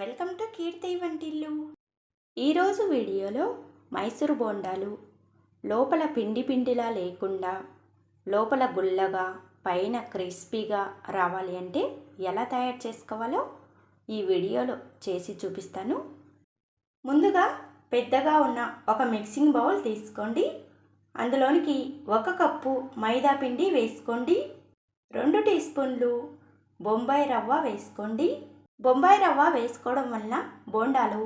Welcome to కీర్తి వంటిల్లు. ఈరోజు వీడియోలో మైసూరు బోండాలు లోపల పిండి పిండిలా లేకుండా లోపల గుల్లగా పైన క్రిస్పీగా రావాలి అంటే ఎలా తయారు చేసుకోవాలో ఈ వీడియోలో చేసి చూపిస్తాను. ముందుగా పెద్దగా ఉన్న ఒక మిక్సింగ్ బౌల్ తీసుకోండి. అందులోనికి ఒక కప్పు మైదా పిండి వేసుకోండి. రెండు టీ స్పూన్లు బొంబాయి రవ్వ వేసుకోండి. బొంబాయి రవ్వ వేసుకోవడం వలన బోండాలు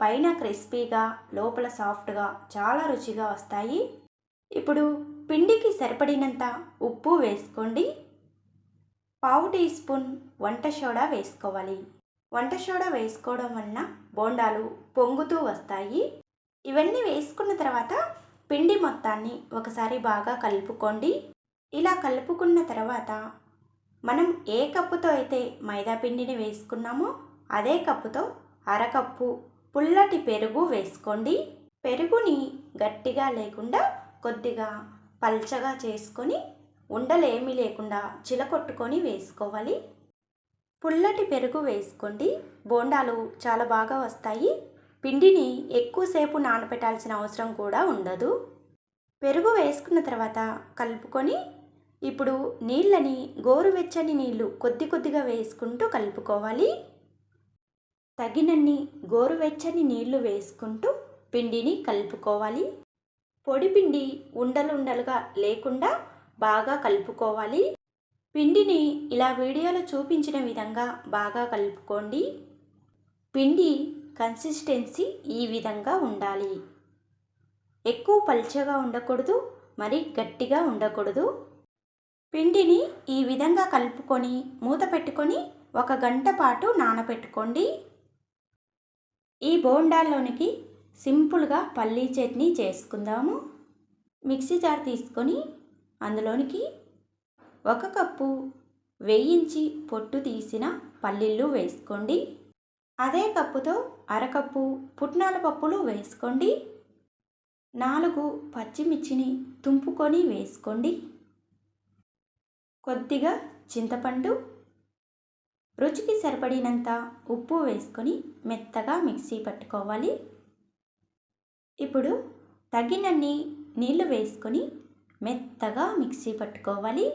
పైన క్రిస్పీగా లోపల సాఫ్ట్గా చాలా రుచిగా వస్తాయి. ఇప్పుడు పిండికి సరిపడినంత ఉప్పు వేసుకోండి. పావు టీ స్పూన్ వంట సోడా వేసుకోవాలి. వంట సోడా వేసుకోవడం వలన బోండాలు పొంగుతూ వస్తాయి. ఇవన్నీ వేసుకున్న తర్వాత పిండి మొత్తాన్ని ఒకసారి బాగా కలుపుకోండి. ఇలా కలుపుకున్న తర్వాత మనం ఏ కప్పుతో అయితే మైదా పిండిని వేసుకున్నామో అదే కప్పుతో అరకప్పు పుల్లటి పెరుగు వేసుకోండి. పెరుగుని గట్టిగా లేకుండా కొద్దిగా పల్చగా చేసుకొని ఉండలేమీ లేకుండా చిలకొట్టుకొని వేసుకోవాలి. పుల్లటి పెరుగు వేసుకోండి. బోండాలు చాలా బాగా వస్తాయి. పిండిని ఎక్కువసేపు నానబెట్టాల్సిన అవసరం కూడా ఉండదు. పెరుగు వేసుకున్న తర్వాత కలుపుకొని ఇప్పుడు నీళ్ళని గోరువెచ్చని నీళ్ళు కొద్ది కొద్దిగా వేసుకుంటూ కలుపుకోవాలి. తగినన్ని గోరువెచ్చని నీళ్ళు వేసుకుంటూ పిండిని కలుపుకోవాలి. పొడి పిండి ఉండలుండలుగా లేకుండా బాగా కలుపుకోవాలి. పిండిని ఇలా వీడియోలో చూపించిన విధంగా బాగా కలుపుకోండి. పిండి కన్సిస్టెన్సీ ఈ విధంగా ఉండాలి. ఎక్కువ పల్చగా ఉండకూడదు మరి గట్టిగా ఉండకూడదు. పిండిని ఈ విధంగా కలుపుకొని మూత పెట్టుకొని ఒక గంట పాటు నానబెట్టుకోండి ఈ బోండాల్లోనికి సింపుల్గా పల్లీ చట్నీ చేసుకుందాము. మిక్సీ జార్ తీసుకొని అందులోనికి ఒక కప్పు వేయించి పొట్టు తీసిన పల్లీలు వేసుకోండి. అదే కప్పుతో అరకప్పు పుట్నాల పప్పులు వేసుకోండి. నాలుగు పచ్చిమిర్చిని తుంపుకొని వేసుకోండి. కొద్దిగా చింతపండు రుచికి సరిపడినంత ఉప్పు వేసుకొని మెత్తగా మిక్సీ పట్టుకోవాలి. ఇప్పుడు తగినన్ని నీళ్ళు వేసుకొని మెత్తగా మిక్సీ పట్టుకోవాలి.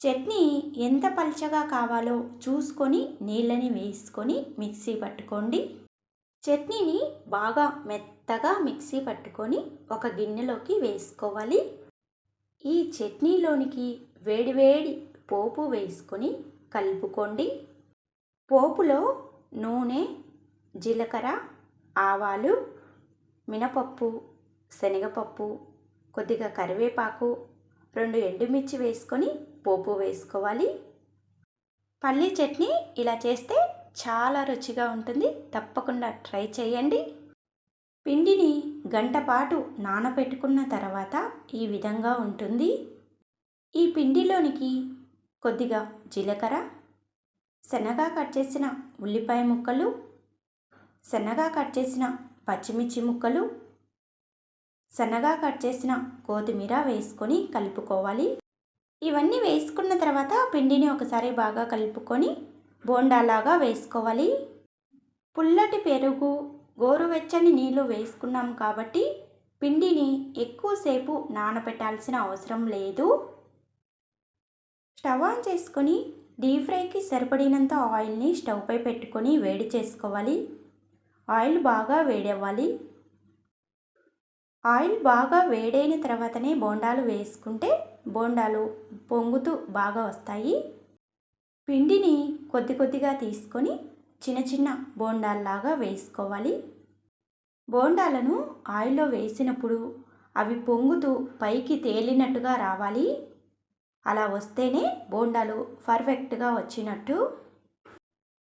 చట్నీ ఎంత పలచగా కావాలో చూసుకొని నీళ్ళని వేసుకొని మిక్సీ పట్టుకోండి. చట్నీని బాగా మెత్తగా మిక్సీ పట్టుకొని ఒక గిన్నెలోకి వేసుకోవాలి. ఈ చట్నీలోనికి వేడివేడి పోపు వేసుకొని కలుపుకోండి. పోపులో నూనె జీలకర్ర ఆవాలు మినపప్పు శనగపప్పు కొద్దిగా కరివేపాకు రెండు ఎండుమిర్చి వేసుకొని పోపు వేసుకోవాలి. పల్లీ చట్నీ ఇలా చేస్తే చాలా రుచిగా ఉంటుంది. తప్పకుండా ట్రై చేయండి. పిండిని గంటపాటు నానబెట్టుకున్న తర్వాత ఈ విధంగా ఉంటుంది. ఈ పిండిలోనికి కొద్దిగా జీలకర్ర శనగ కట్ చేసిన ఉల్లిపాయ ముక్కలు శనగ కట్ చేసిన పచ్చిమిర్చి ముక్కలు సన్నగా కట్ చేసిన కొత్తిమీర వేసుకొని కలుపుకోవాలి. ఇవన్నీ వేసుకున్న తర్వాత పిండిని ఒకసారి బాగా కలుపుకొని బోండాలాగా వేసుకోవాలి. పుల్లటి పెరుగు గోరువెచ్చని నీళ్ళు వేసుకున్నాం కాబట్టి పిండిని ఎక్కువసేపు నానబెట్టాల్సిన అవసరం లేదు. స్టవ్ ఆన్ చేసుకొని డీప్ ఫ్రైకి సరిపడినంత ఆయిల్ని స్టవ్పై పెట్టుకొని వేడి చేసుకోవాలి. ఆయిల్ బాగా వేడవ్వాలి. ఆయిల్ బాగా వేడైన తర్వాతనే బోండాలు వేసుకుంటే బోండాలు పొంగుతూ బాగా వస్తాయి. పిండిని కొద్ది కొద్దిగా తీసుకొని చిన్న చిన్న బోండాల్లాగా వేసుకోవాలి. బోండాలను ఆయిల్లో వేసినప్పుడు అవి పొంగుతూ పైకి తేలినట్టుగా రావాలి. అలా వస్తేనే బోండాలు పర్ఫెక్ట్గా వచ్చినట్టు.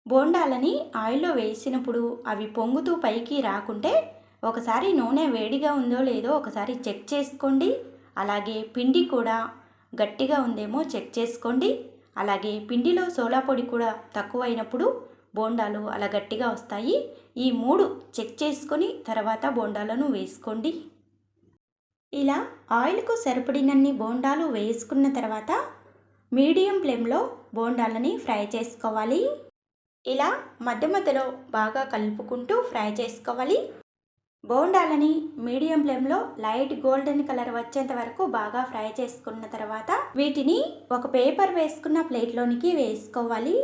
బోండాలని ఆయిల్లో వేసినప్పుడు అవి పొంగుతూ పైకి రాకుంటే ఒకసారి నూనె వేడిగా ఉందో లేదో ఒకసారి చెక్ చేసుకోండి. అలాగే పిండి కూడా గట్టిగా ఉందేమో చెక్ చేసుకోండి. అలాగే పిండిలో సోలా పొడి కూడా తక్కువైనప్పుడు బోండాలు అలా గట్టిగా వస్తాయి. ఈ మూడు చెక్ చేసుకొని తర్వాత బోండాలను వేసుకోండి. ఇలా ఆయిల్కు సరిపడినన్ని బోండాలు వేసుకున్న తర్వాత మీడియం ఫ్లేమ్లో బోండాలని ఫ్రై చేసుకోవాలి. ఇలా మధ్య మధ్యలో బాగా కలుపుకుంటూ ఫ్రై చేసుకోవాలి. బోండాలని మీడియం ఫ్లేమ్లో లైట్ గోల్డెన్ కలర్ వచ్చేంత వరకు బాగా ఫ్రై చేసుకున్న తర్వాత వీటిని ఒక పేపర్ వేసుకున్న ప్లేట్లోనికి వేసుకోవాలి.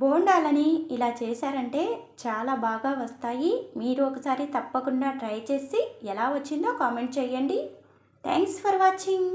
బోండాలని ఇలా చేశారంటే చాలా బాగా వస్తాయి. మీరు ఒకసారి తప్పకుండా ట్రై చేసి ఎలా వచ్చిందో కామెంట్ చేయండి. Thanks for watching.